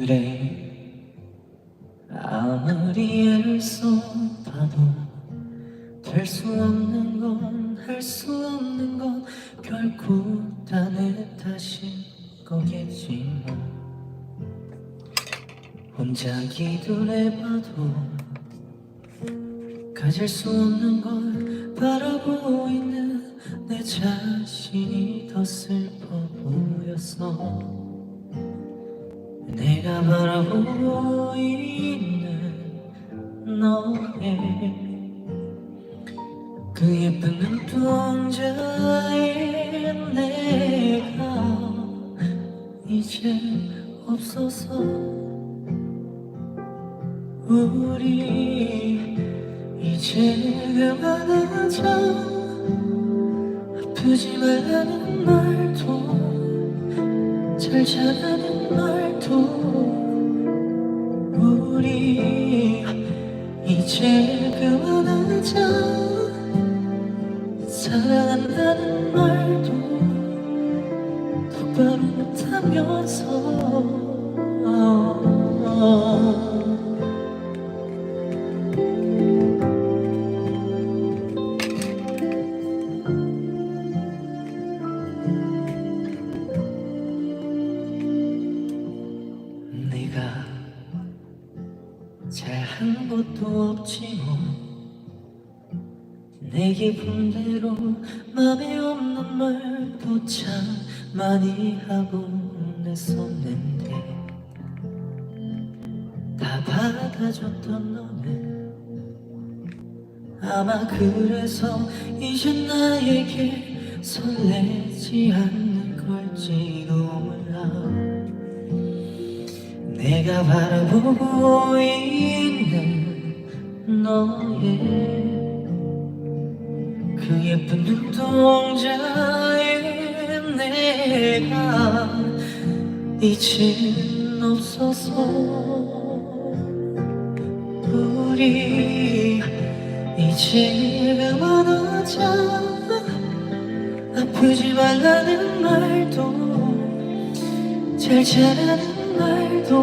그래. 아무리 애써봐도 될 수 없는 건 할 수 없는 건 결코 다내 탓일 거겠지만 혼자 기도해봐도 가질 수 없는 걸 바라보고 있는 내 자신이 더 슬퍼 보였어 내가 바라보고 있는 너의 그 예쁜 눈동자에 내가 이제 없어서 우리 이제 그만하자. 아프지 말라는 말도 잘 자라는 말도 우리 이제 그만하자. 사랑한다는 말도 똑바로 못하면서 많이 하곤 했었는데 다 받아줬던 너는 아마 그래서 이제 나에게 설레지 않는 걸지도 몰라. 내가 바라보고 있는 너의 그 예쁜 눈동자에 내가 이젠 없어서 우리 이제 그만하자. 아프지 말라는 말도 잘 자라는 말도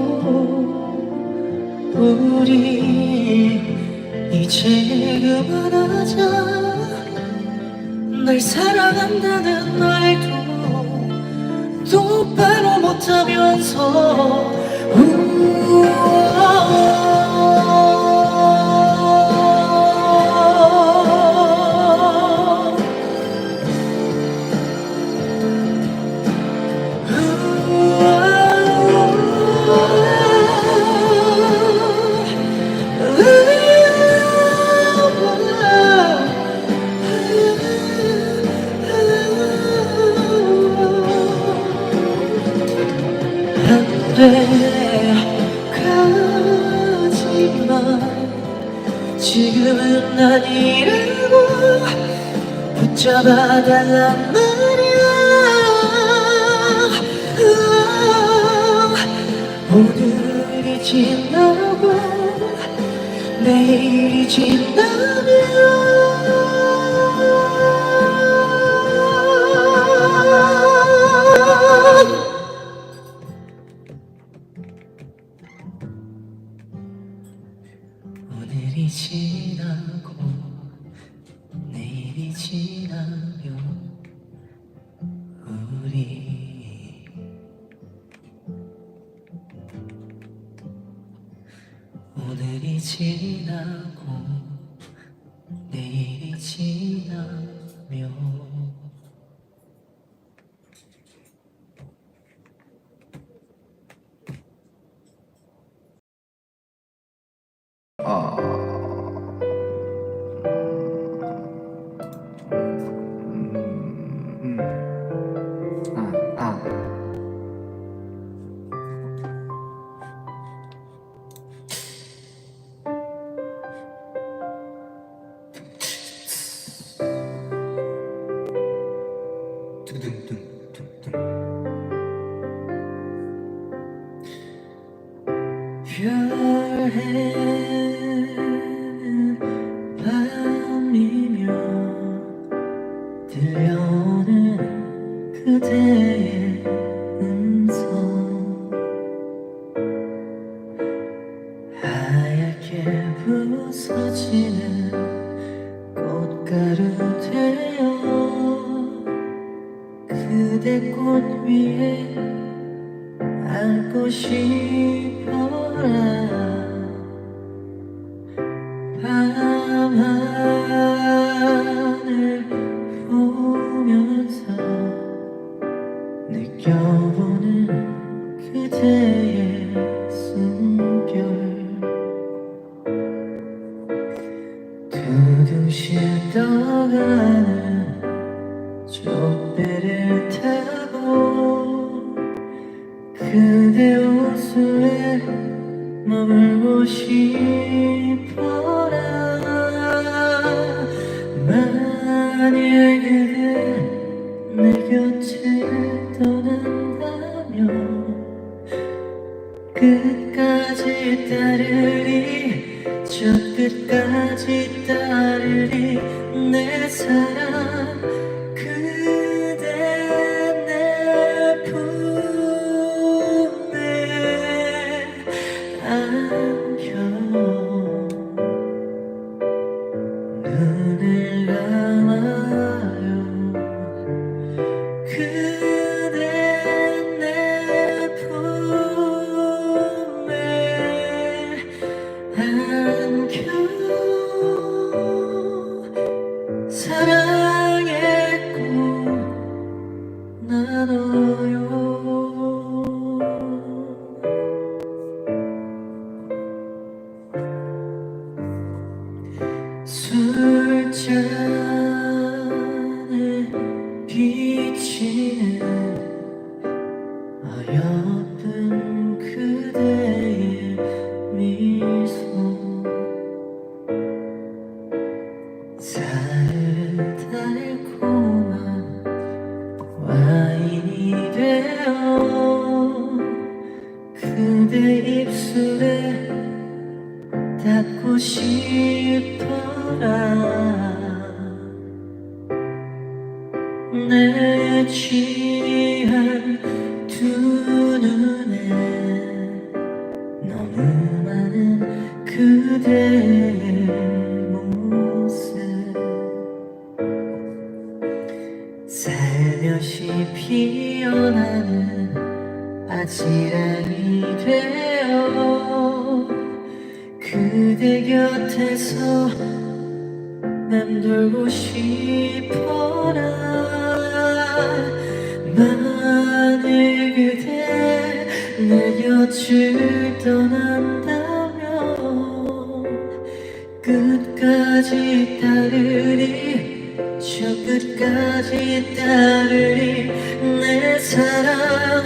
우리 이제 그만하자. 날 사랑한다는 말도 똑바로 못하면서. 우와 내일이 지나면 오늘 별해는 밤이며 들려오는 그대 끝까지 따르리 저 끝까지 따르리 내 사랑. 사랑 싶어라. 난 돌고 싶어라. 만일 그대 내 곁을 떠난다면 끝까지 따르리 저 끝까지 따르리. 내 사랑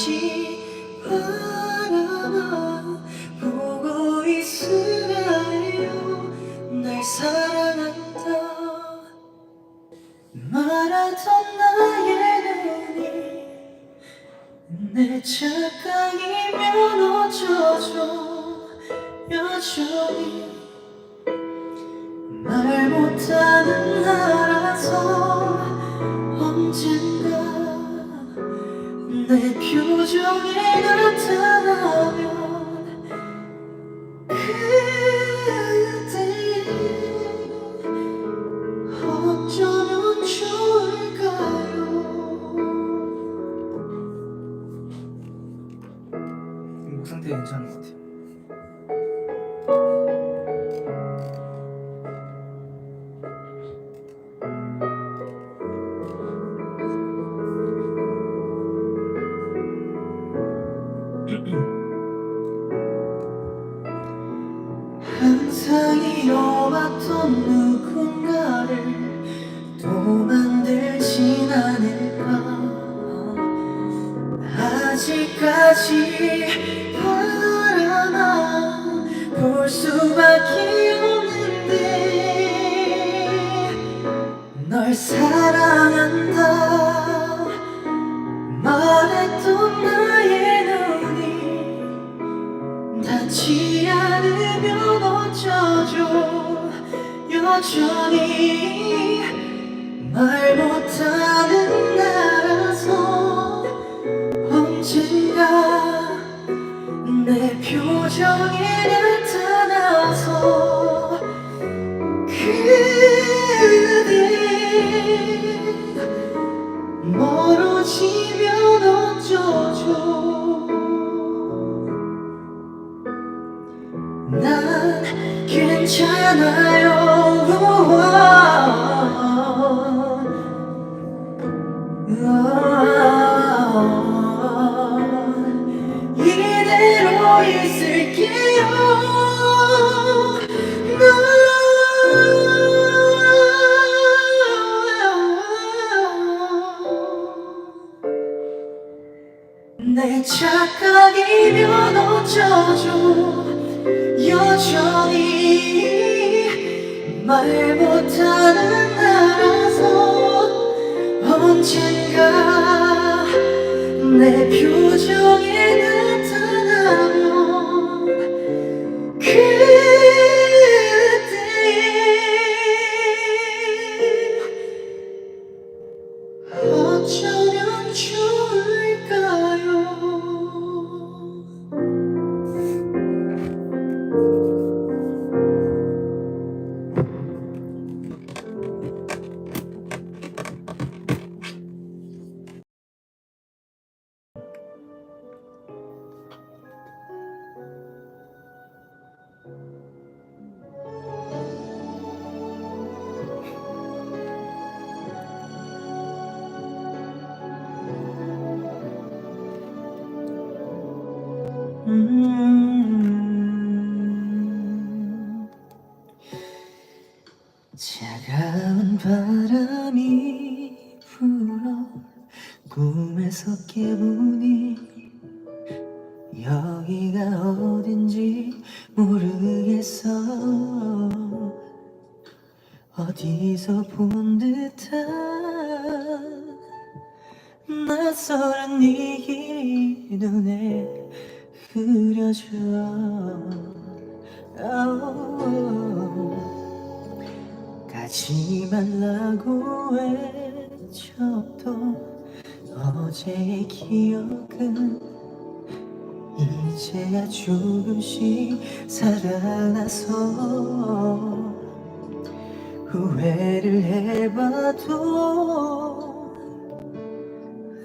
지 바라만 보고 있으라 해요. 날 사랑한다. 말하던 나의 눈이 내 착각이면 어쩌죠? 여전히 표정에 나타 사랑한다. 말했던 나의 눈이 닿지 않으면 어쩌죠? 여전히 말 못하는 나라서 언젠가 내 표정에 나타나서 그대 멀어지면 어쩌죠? 난 괜찮아요 내 착각이면 어쩌죠. 여전히 말 못하는 나라서 언젠가 내 표정에 바람이 불어 꿈에서 깨우니 여기가 어딘지 모르겠어. 어디서 본 듯한 낯설은 네 길이 눈에 그려져 가지 말라고 외쳤던 어제의 기억은 이제야 조금씩 살아나서 후회를 해봐도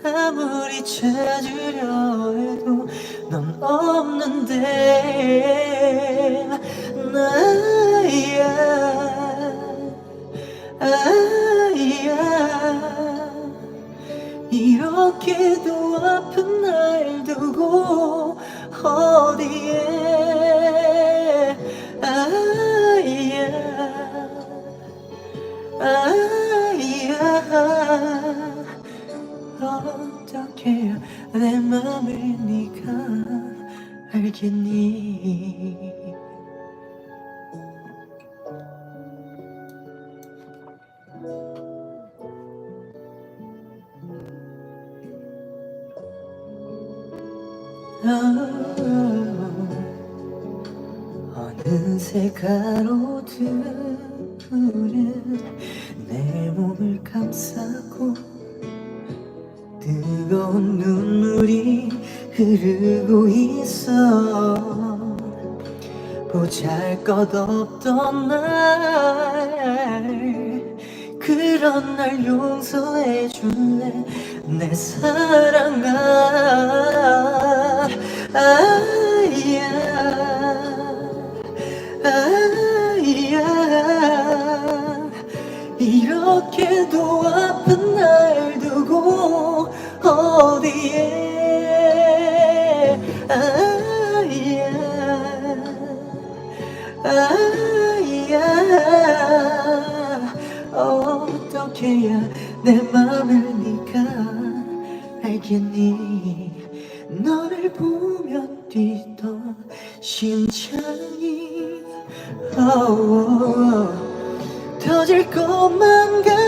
아무리 찾으려 해도 넌 없는데 나야 아야 이렇게도 아픈 날 두고 어디에? 아야 아야 어떻게 내 맘을 네가 알겠니 흐르고 있어. 보잘 것 없던 날. 그런 날 용서해 줄래? 내 사랑아. 아야. 아야. 이렇게도 아픈 날 두고 어디에 아야. 아야. 어떻게 해야 내 맘을 네가 알겠니? 너를 보며 뛰던 심장이 oh, 터질 것만 같아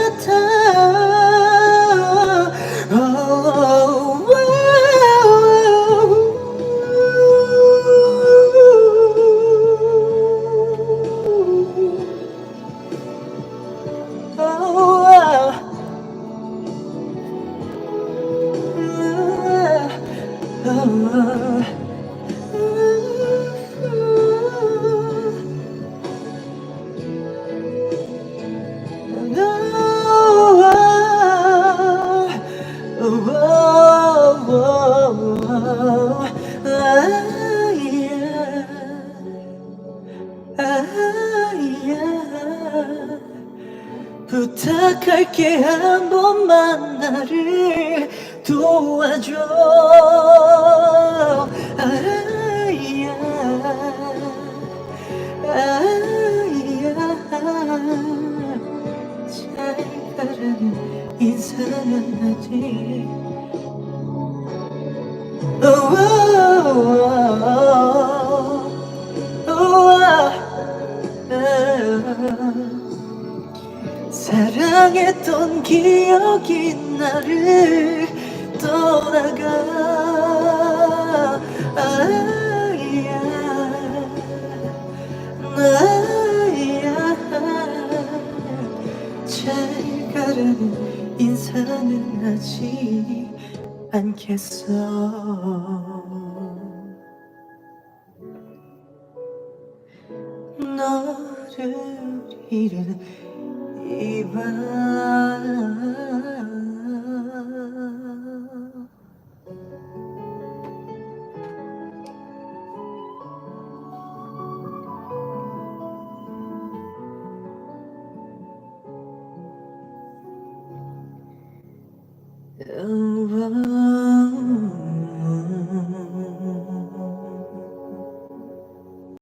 summer 인사는 하지 사랑했던 기억이 나를 떠나가 하지 않겠어. 너를 잃은 이밤